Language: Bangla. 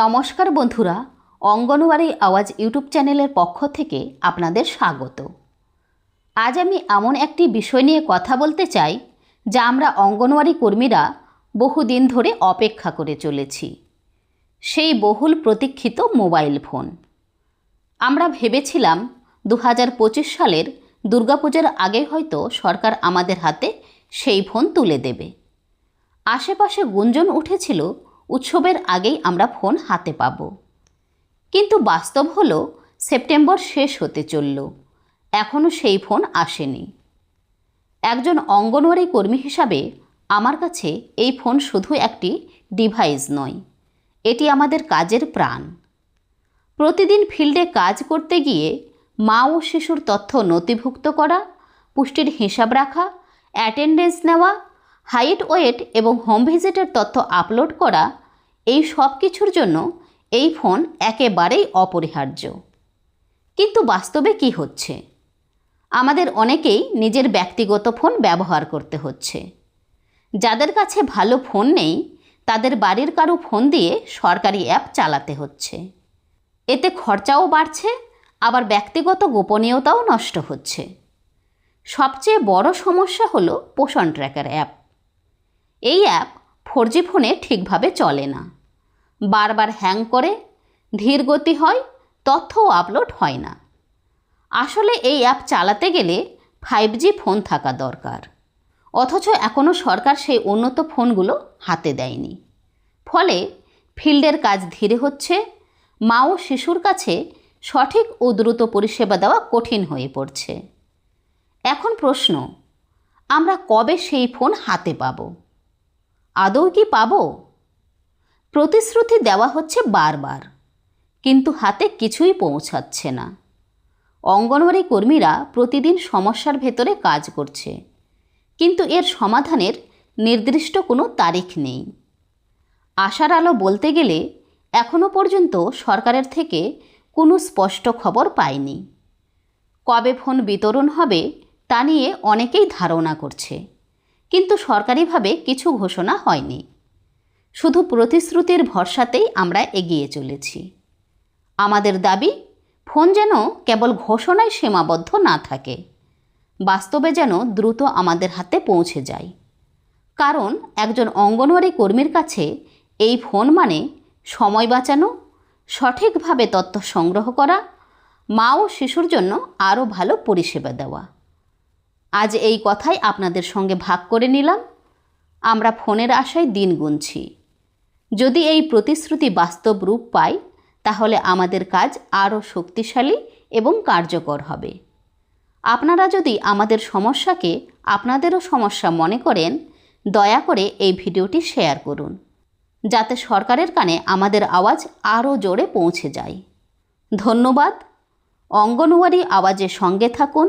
নমস্কার বন্ধুরা, অঙ্গনওয়াড়ি আওয়াজ ইউটিউব চ্যানেলের পক্ষ থেকে আপনাদের স্বাগত। আজ আমি এমন একটি বিষয় নিয়ে কথা বলতে চাই, যা আমরা অঙ্গনওয়াড়ি কর্মীরা বহুদিন ধরে অপেক্ষা করে চলেছি। সেই বহুল প্রতীক্ষিত মোবাইল ফোন। আমরা ভেবেছিলাম দু হাজার পঁচিশ সালের দুর্গাপূজার আগে হয়তো সরকার আমাদের হাতে সেই ফোন তুলে দেবে। আশেপাশে গুঞ্জন উঠেছিল উৎসবের আগেই আমরা ফোন হাতে পাব। কিন্তু বাস্তব হলো, সেপ্টেম্বর শেষ হতে চলল। এখনও সেই ফোন আসেনি। একজন অঙ্গনওয়াড়ি কর্মী হিসাবে আমার কাছে এই ফোন শুধু একটি ডিভাইস নয়, এটি আমাদের কাজের প্রাণ। প্রতিদিন ফিল্ডে কাজ করতে গিয়ে মা ও শিশুর তথ্য নথিভুক্ত করা, পুষ্টির হিসাব রাখা, অ্যাটেন্ডেন্স নেওয়া হাইট, ওয়েট এবং হোম ভিজিটের তথ্য আপলোড করা, এই সব কিছুর জন্য এই ফোন একেবারেই অপরিহার্য। কিন্তু বাস্তবে কি হচ্ছে? আমাদের অনেকেই নিজের ব্যক্তিগত ফোন ব্যবহার করতে হচ্ছে। যাদের কাছে ভালো ফোন নেই, তাদের বাড়ির কারও ফোন দিয়ে সরকারি অ্যাপ চালাতে হচ্ছে। এতে খরচাও বাড়ছে, আবার ব্যক্তিগত গোপনীয়তাও নষ্ট হচ্ছে। সবচেয়ে বড় সমস্যা হলো পোষণ ট্র্যাকার অ্যাপ। এই অ্যাপ ফোর জি ফোনে ঠিকভাবে চলে না। বারবার হ্যাং করে, ধীর গতি হয়, তথ্যও আপলোড হয় না। আসলে এই অ্যাপ চালাতে গেলে ফাইভ জি ফোন থাকা দরকার। অথচ এখনও সরকার সেই উন্নত ফোনগুলো হাতে দেয়নি। ফলে ফিল্ডের কাজ ধীরে হচ্ছে, মা ও শিশুর কাছে সঠিক ও দ্রুত পরিষেবা দেওয়া কঠিন হয়ে পড়ছে। এখন প্রশ্ন, আমরা কবে সেই ফোন হাতে পাব? আদৌ কি পাব? প্রতিশ্রুতি দেওয়া হচ্ছে বারবার, কিন্তু হাতে কিছুই পৌঁছাচ্ছে না। অঙ্গনওয়াড়ি কর্মীরা প্রতিদিন সমস্যার ভেতরে কাজ করছে, কিন্তু এর সমাধানের নির্দিষ্ট কোনো তারিখ নেই। আশার আলো বলতে গেলে এখনও পর্যন্ত সরকারের থেকে কোনো স্পষ্ট খবর পায়নি কবে ফোন বিতরণ হবে তা নিয়ে অনেকেই ধারণা করছে। কিন্তু সরকারিভাবে কিছু ঘোষণা হয়নি। শুধু প্রতিশ্রুতির ভরসাতেই আমরা এগিয়ে চলেছি। আমাদের দাবি, ফোন যেন কেবল ঘোষণায় সীমাবদ্ধ না থাকে, বাস্তবে যেন দ্রুত আমাদের হাতে পৌঁছে যায়। কারণ একজন অঙ্গনওয়াড়ি কর্মীর কাছে এই ফোন মানে সময় বাঁচানো, সঠিকভাবে তথ্য সংগ্রহ করা, মা ও শিশুর জন্য আরও ভালো পরিষেবা দেওয়া। আজ এই কথাই আপনাদের সঙ্গে ভাগ করে নিলাম। আমরা ফোনের আশায় দিন গুনছি। যদি এই প্রতিশ্রুতি বাস্তব রূপ পায় তাহলে আমাদের কাজ আরও শক্তিশালী এবং কার্যকর হবে। আপনারা যদি আমাদের সমস্যাকে আপনাদেরও সমস্যা মনে করেন, দয়া করে এই ভিডিওটি শেয়ার করুন, যাতে সরকারের কানে আমাদের আওয়াজ আরও জোরে পৌঁছে যায়। ধন্যবাদ। অঙ্গনওয়াড়ি আওয়াজের সঙ্গে থাকুন।